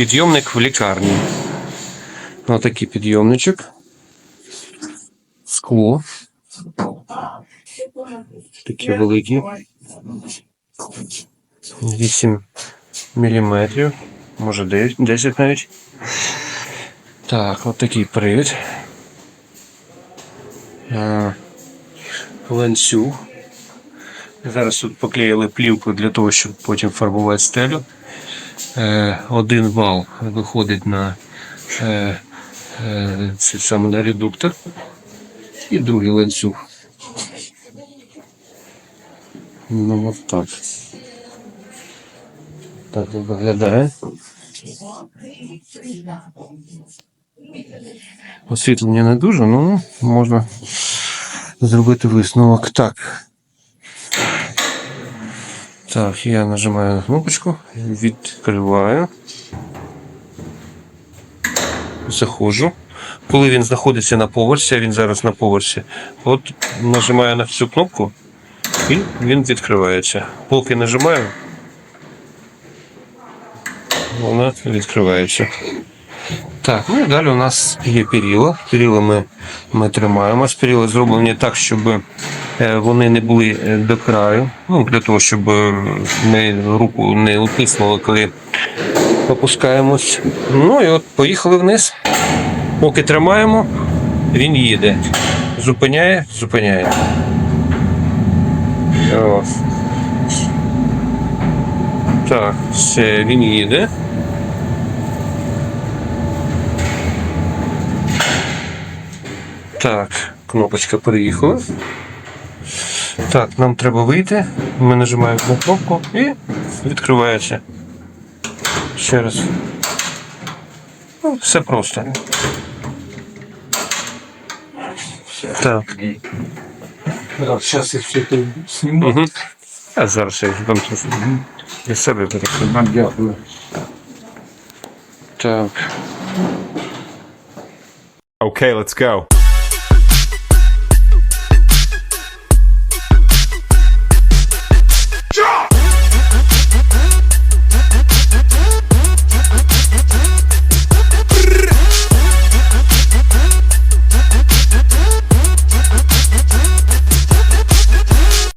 підйомник в лікарні. Отакий підйомничок. Скло. Такі великі. 8 міліметрів. Може 9, 10 навіть. Так, от такий привід. Е, Ланцюг. Зараз тут поклеїли плівку для того, щоб потім фарбувати стелю. Е, Один вал виходить на е, е, цей саме на редуктор. І другий ланцюг. Ну от так. Так виглядає. Освітлення не дуже, ну можна зробити висновок. Так. Так, я нажимаю на кнопочку, відкриваю. Заходжу. Коли він знаходиться на поверсі, він зараз на поверсі, от нажимаю на цю кнопку і він відкривається. Поки нажимаю, вона відкривається. Так, ну і далі у нас є перила. Перила ми, ми тримаємо. Перила зроблені так, щоб е, вони не були е, до краю. Ну, для того, щоб е, ми руку не утиснули, коли опускаємось. Ну і от поїхали вниз. Поки тримаємо, він їде. Зупиняє, зупиняє. Так, все, він їде. Так, кнопочка переїхала. Так, нам треба вийти. Ми нажимаємо на кнопку і відкривається. Ще раз. Ну, все просто. Так. Зараз я все це зніму. Угу. А зараз я вам тут для себе перекладу. Вам дякую. Так. Okay, let's go.